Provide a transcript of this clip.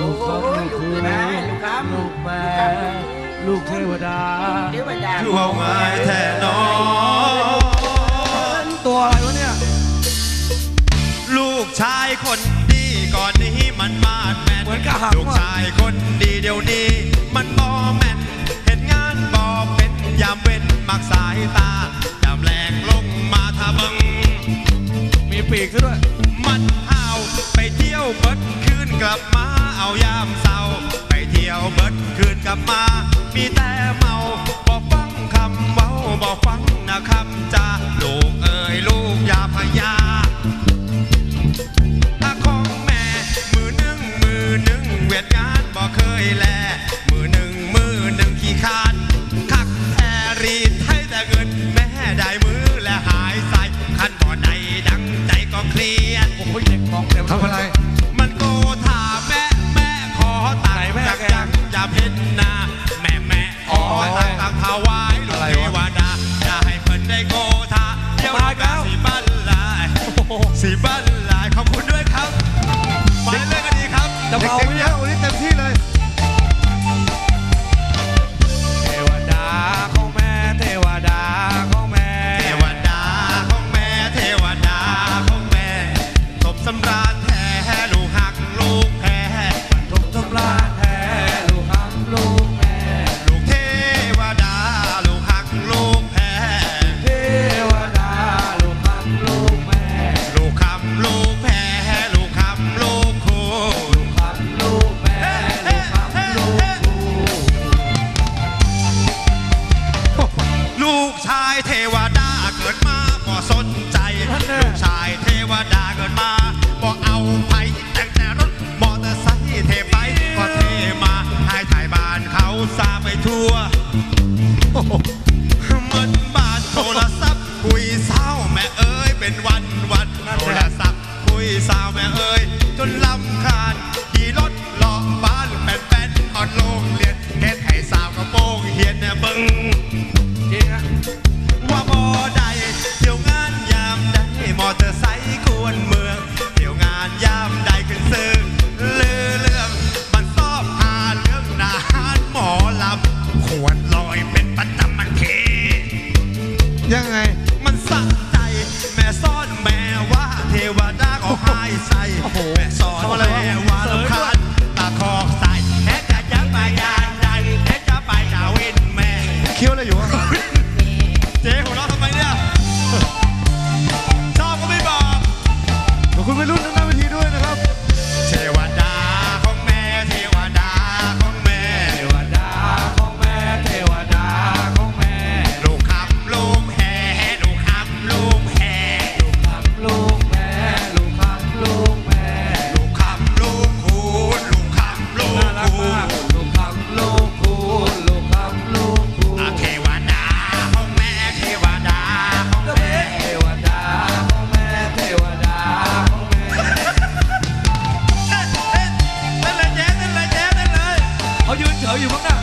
ลูกของลูกคือนะลูกครับลูกแม่ลูกเทวดาเดี๋ยวบรรดาคือว่าง่ายแท้นอตัวอะไรวะเนี่ย ลูกชายคนดีก่อนนี้มันมาดแมนเหมือนกระหังลูกชายคนดีเดี๋ยวนี้ มันบอแมนเห็นงานบอเป็นยามเว้นมักสายตายามแรงลงมาทาเบิงมีปีกซะด้วย มันเอาไปเที่ยวเบิดคืนกลับมา เอายามเศร้าไปเที่ยวเบิดคืนกลับมา มีแต่เมาบอกฟังคำเว้าบอกฟังนะคำจาลูกเอ้ยลูกอย่าพยาอาของแม่มือหนึ่งมือหนึ่งเวียดงานบอกเคยแล มือหนึ่งมือหนึ่งขี้คานคักแทรีดให้แต่เงินแม่ได้มือและหายใส่คันบ่อใดดังใจก็เครียดโอ้ยเด็กมองเต็มทำอะไร แกยังอย่าเพ้นหน้าแม่แม่ขอตังค์ตังค์ถวายลูกอะไรเทวะวดาอย่าให้เพิ่นได้โกธาเดี๋ยวเราก็สีบันลายสีบัน ชายเทวดาเกิดมาบ่สนใจลูกชายเทวดาเกิดมาบ่เอาไผแต่งแต่รถมอเตอร์ไซค์เทไปก็เทมาให้ถ่ายบ้านเขาซาไปทั่วเหมือนบ้านโทรศัพท์คุยเศร้าแม่เอ้ยเป็นวันวันโทรศัพท์คุยเศร้าแม่เอ้ยจนลำคาญขี่รถเลาะบ้านแป้นๆออดโรงเรียนเฮ็ดให้สาวกระโปรงเฮียนเนี่ยเบิ่ง จริงฮะว่าบ่ได้เที่ยวงานยามใดมอเตอร์ไซค์กวนเมือง เที่ยวงานยามใดขึ้นซึ่งลือเรื่องมันชอบหาเรื่องนาหารหมอลำขวดลอยเป็นประจำมันเคยังไงมันสะใจ แม่ซ่อนแม่ว่าเทวดาก็หายใส่แม่ซ่อนแม่ว่า เต้นเ